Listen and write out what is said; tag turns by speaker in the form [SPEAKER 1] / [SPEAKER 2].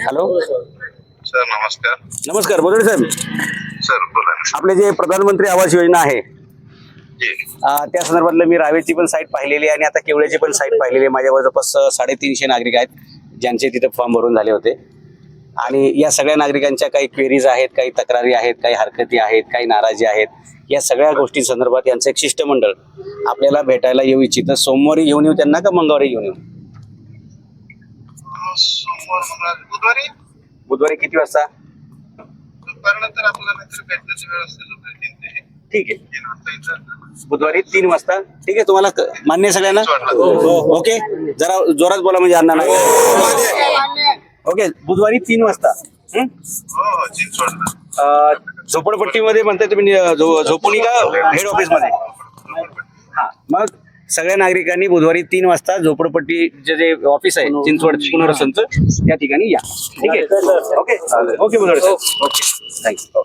[SPEAKER 1] Hello.
[SPEAKER 2] Sir नमस्कार.
[SPEAKER 1] नमस्कार बोलले साहेब.
[SPEAKER 2] सर बोला ना.
[SPEAKER 1] आपले जे प्रधानमंत्री आवास योजना आहे
[SPEAKER 2] जी.
[SPEAKER 1] अं, त्या संदर्भातलं मी रावेची पण साईट पाहिलेली आहे आणि आता केवळ्याची पण साईट पाहिलेली आहे. माझ्या जवळपास अं, साडेतीनशे नागरिक आहेत ज्यांचे तिथे फॉर्म भरून झाले होते. आणि या सगळ्या नागरिकांच्या काही क्वेरीज आहेत काही तक्रारी आहेत काही हरकती आहेत काही नाराजी आहेत. या सगळ्या गोष्टी संदर्भात यांचं एक शिष्टमंडळ आपल्याला भेटायला येऊ इच्छितं. सोमवारी घेऊन येऊ त्यांना का मंगळवारी घेऊन येऊ?
[SPEAKER 2] बुधवारी?
[SPEAKER 1] बुधवारी किती वाजता? ठीक आहे. बुधवारी तीन वाजता? ठीक आहे तुम्हाला मान्य सगळ्यांना?
[SPEAKER 2] वाटलं.
[SPEAKER 1] ओके. जरा जोरात बोला म्हणजे अण्णा नाही ओके बुधवारी तीन वाजता. झोपडपट्टीमध्ये म्हणताय तुम्ही झोपुणी का हेड ऑफिसमध्ये? हा मग सगळ्या नागरिकांनी बुधवारी तीन वाजता झोपडपट्टीचे जे ऑफिस आहे चिंचवड पुनर्वसनचं त्या ठिकाणी या. ठीक आहे? Okay okay. बुधवारी. ओके. Thank you